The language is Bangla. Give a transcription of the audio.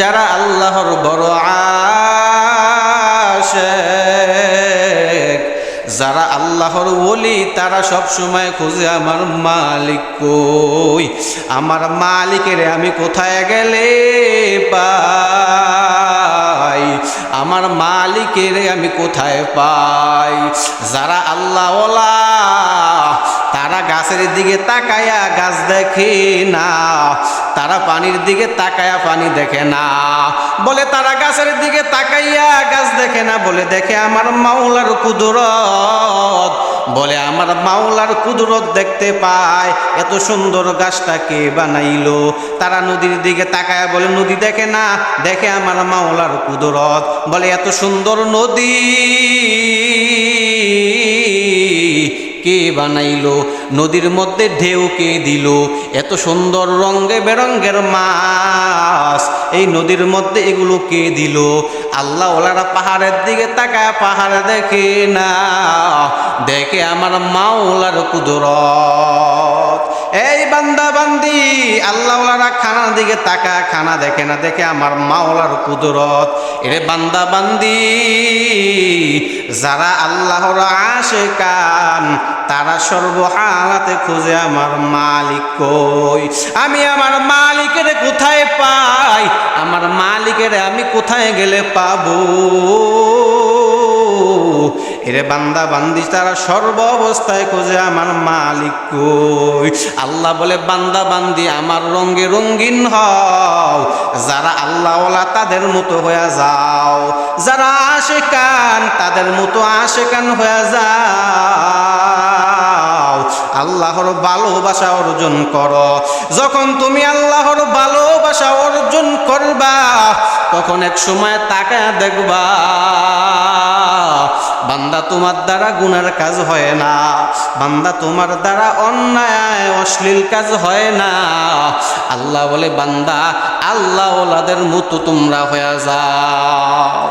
যারা আল্লাহর বড় আশেক, যারা আল্লাহর ওলি, তারা সব সময় খোঁজে, আমার মালিক কই? আমার মালিকের আমি কোথায় গেলে পাই? আমার মালিকের আমি কোথায় পাই? যারা আল্লাহ তারা গাছের দিকে তাকায়া গাছ দেখে না, তারা পানির দিকে তাকায়া পানি দেখে না। বলে, তারা গাছের দিকে তাকাইয়া গাছ দেখে না। বলে, দেখে আমার মাওলার কুদরত। বলে, আমার মাওলার কুদরত দেখতে পায়, এত সুন্দর গাছটা কে বানাইলো? তারা নদীর দিকে তাকায়া বলে, নদী দেখে না, দেখে আমার মাওলার কুদরত। বলে, এত সুন্দর নদী। কে বানাইলো, নদীর মধ্যে ঢেউ কে দিল। এত সুন্দর রঙে বেরঙ্গের মাছ এই নদীর মধ্যে এগুলো কে দিল। আল্লাহ ওলারা পাহাড়ের দিকে তাকায়, পাহাড় দেখে না। দেখে আমার মাওলার কুদরত। এই বান্দা বান্দি আল্লাহওয়ালারা খানার দিকে তাকা খানা দেখে না, দেখে আমার মাওলার কুদরত। এরে বান্দা বান্দি যারা আল্লাহর আসে কান তারা সর্বহালাতে খুঁজে আমার মালিক কই? আমি আমার মালিকের কোথায় পাই? আমার মালিকের আমি কোথায় গেলে পাবো? এরে বান্দা, বান্দি, তারা সর্ব অবস্থায় খোঁজে আমার মালিক কই? আল্লাহ বলে, বান্দা, বান্দি, আমার রঙ্গে রঙ্গিন হও। যারা আল্লাহওয়ালা তাদের মতো হয়ে যাও, যারা আসে কান তাদের মতো আসে কান হয়ে যাও। আল্লাহর ভালোবাসা অর্জন করো। যখন তুমি আল্লাহর ভালোবাসা অর্জন করবা, তখন এক সময় তাকা দেখবা, বান্দা তোমার দ্বারা গুনার কাজ হয় না, বান্দা তোমার দ্বারা অন্যায় অশ্লীল কাজ হয় না। আল্লাহ বলে, বান্দা আল্লাহ ওলাদের মতো তোমরা হয়ে যাও।